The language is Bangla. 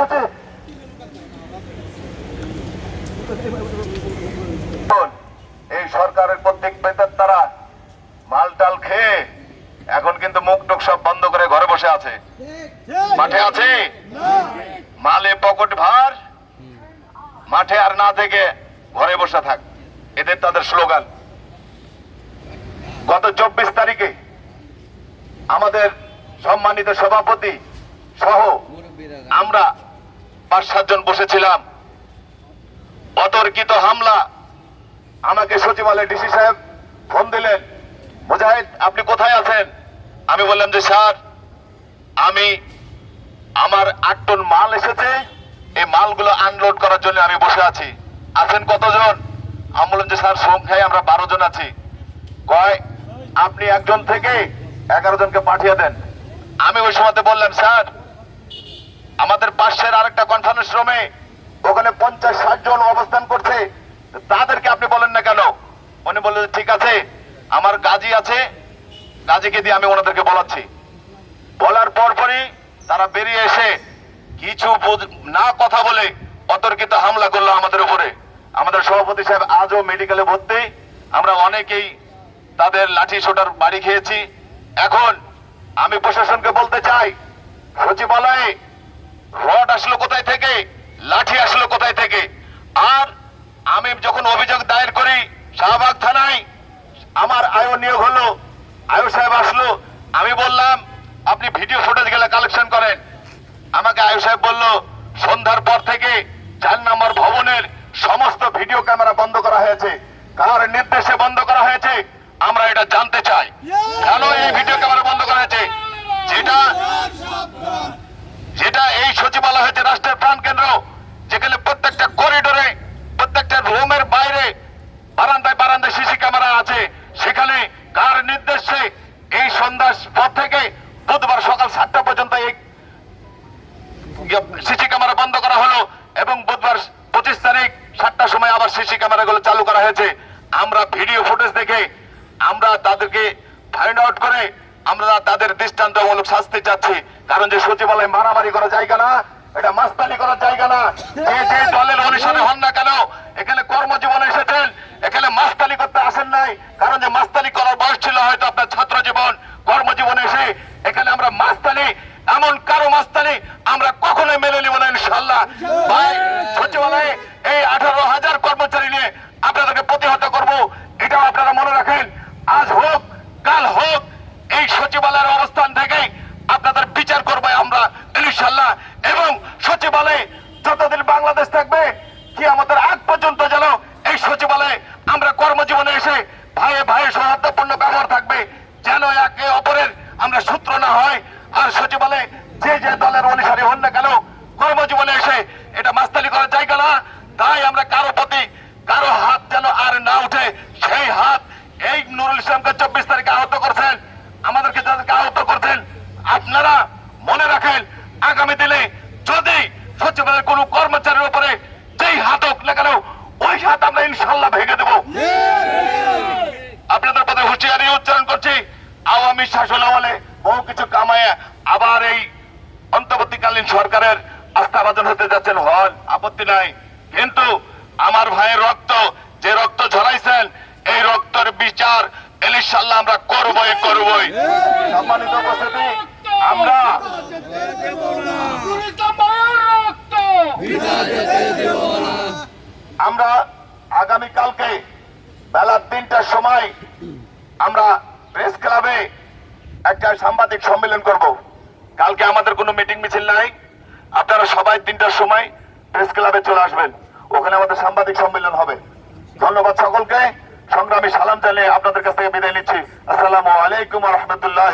সাথে। এই সরকারের প্রত্যেক বেতার তারা মাল টাল খেয়ে এখন কিন্তু মুখ টুক সব বন্ধ করে ঘরে বসে আছে। মাঠে আছে? মালে পকেট ভার। মাঠে আর না থেকে ঘরে বসে থাক। এদের তাদের স্লোগান। গত চব্বিশ তারিখে আমাদের সম্মানিত সভাপতি সহ আমরা পাঁচ সাতজন বসেছিলাম। অতর্কিত হামলা। আমাকে সচিবালয় ডিসি সাহেব ফোন দিলেন, মুজাহিদ, আপনি কোথায় আছেন? আমি বললাম যে, স্যার, আমি আমার আট টন মাল এসেছে। এই মালগুলো আনলোড করার জন্য আমি বসে আছি। আছেন কতজন? আমি বললাম যে, স্যার, সংখ্যায় আমরা বারো জন আছি। কয়, আপনি একজন থেকে এগারো জনকে পাঠিয়ে দেন। আমি ওই সময়তে বললাম, স্যার আমাদের পাশের আরেকটা কনফারেন্স রুমে ওখানে পঞ্চাশ, ষাট জন অবস্থান করছে। তাদেরকে আপনি বলেন না কেন? উনি বললেন, ঠিক আছে, আমার গাজী আছে। গাজীকে দিয়ে আমি ওনাদেরকে বলাচ্ছি। বলার পরপরই তারা বেরিয়ে এসে কিছু না কথা বলে অতর্কিত হামলা করল আমাদের উপরে। আমাদের সভাপতি সাহেব আজও মেডিকেলে ভর্তি। আমরা অনেকেই তাদের লাঠি সোটার বাড়ি খেয়েছি। এখন আমি প্রশাসনকে বলতে চাই, সচিবালয়ে রড আসলো কোথায় থেকে? লাঠি আসলো কোথায় থেকে? আর আমি যখন অভিযোগ দায়ের করি, শাহবাগ থানায় আমার আয়ো নিয়োগ হলো। আয়ো সাহেব আসলো। আমি বললাম, আপনি ভিডিও ফুটেজ গেলে কালেকশন করেন। আমাকে আয়ু সাহেব বলল, সন্ধ্যার পর থেকে চার নম্বর ভবনের সমস্ত ভিডিও ক্যামেরা বন্ধ করা হয়েছে। কার নির্দেশে বন্ধ করা হয়েছে আমরা এটা জানতে চাই কেন এই ভিডিও ক্যামেরা বন্ধ করা হয়েছে যেটা যেটা এই সচিবালয় হচ্ছে রাষ্ট্রের প্রাণ কেন্দ্র যেখানে প্রত্যেকটা করিডোরে প্রত্যেকটা রুমের বাইরে বারান্দায় বারান্দায় সিসি ক্যামেরা আছে সেখানে কার নির্দেশে সন্ধ্যা পর থেকে বুধবার সকাল সাতটা পর্যন্ত এই সিসি ক্যামেরা বন্ধ করা হলো এবং বুধবার পঁচিশ তারিখ সাতটার সময় আবার সিসি ক্যামেরাগুলো চালু করা হয়েছে। আমরা ভিডিও ফুটেজ দেখে আমরা তাদেরকে ফাইন্ড আউট করে আমরা তাদের দৃষ্টান্তমূলক শাস্তি চাচ্ছি। কারণ যে সচিবালয় মারামারি করা জায়গা না, এটা মাস্তানি করার জায়গা না। যে যে দলের অনুসারে হন না কেন, এখানে কর্মজীবনে এসেছেন, এখানে মাস্তানি করতে আসেন নাই। কারণ যে মাস্তানি করার বয়স ছিল হয়তো আপনার ছাত্র জীবন কর্মজীবনে এসে এখানে আমরা মাস্তানি এমন মাস্তানি আমরা কখনোই মেনে নিব না ইনশাল্লাহ ভাই, সচিবালয়ে এই আঠারো হাজার কর্মচারী নিয়ে আপনাদেরকে প্রতিহত করব, এটাও আপনারা মনে রাখেন। আজ হোক, কাল হোক, এই সচিবালয়ের অবস্থান থেকে আপনাদের বিচার করবে আমরা ইনশাল্লাহ এবং সচিবালয়ে যতদিন বাংলাদেশ থাকবে কি আমাদের আগ পর্যন্ত যেন এই সচিবালয়ে আমরা কর্মজীবনে এসে ভাইয়ে ভাইয়ে সৌহার্দ্যপূর্ণ ব্যবহার থাকবে, যেন একে অপরের আমরা সূত্র না হয়। আর সচিবালয়ে যে যে দলের অনুসারী হন না কেন, কর্মজীবনে এসে এটা মাস্তানি করার জায়গা না। তাই আমরা কারও প্রতি কারও হাত যেন আর না উঠে, সেই হাত এই নুরুল ইসলামকে চব্বিশ তারিখে আহত করছেন, আমাদেরকে যাদেরকে আহত করছেন। আপনারা মনে রাখেন, আগামী দিনে যদি সচিবালয়ের কোনো কর্মচারীর উপরে যেই হাত হোক না কেন, ওই হাত আমরা ইনশাল্লাহ ভেঙে দেবো। অন্তর্বর্তীকালীন সরকারের আস্থাভাজন হতে যাচ্ছেন, হন, আপত্তি নাই। কিন্তু আমার ভাইয়ের রক্ত, যে রক্ত ঝরাইছেন, এই রক্তের বিচার আমরা করবই করবই। সম্মানিত উপস্থিতি, আমরা আমরা আগামী কালকে বেলা তিনটার সময় আমরা প্রেস ক্লাবে একটা সাংবাদিক সম্মেলন করব। কালকে আমাদের কোনো মিটিং মিছিল নাই। আপনারা সবাই তিনটার সময় প্রেস ক্লাবে চলে আসবেন। ওখানে আমাদের সাংবাদিক সম্মেলন হবে। ধন্যবাদ সকলকে। সংগ্রামী সালাম জানিয়ে আপনাদের কাছ থেকে বিদায় নিচ্ছি। আসসালামু আলাইকুম রহমতুল্লাহ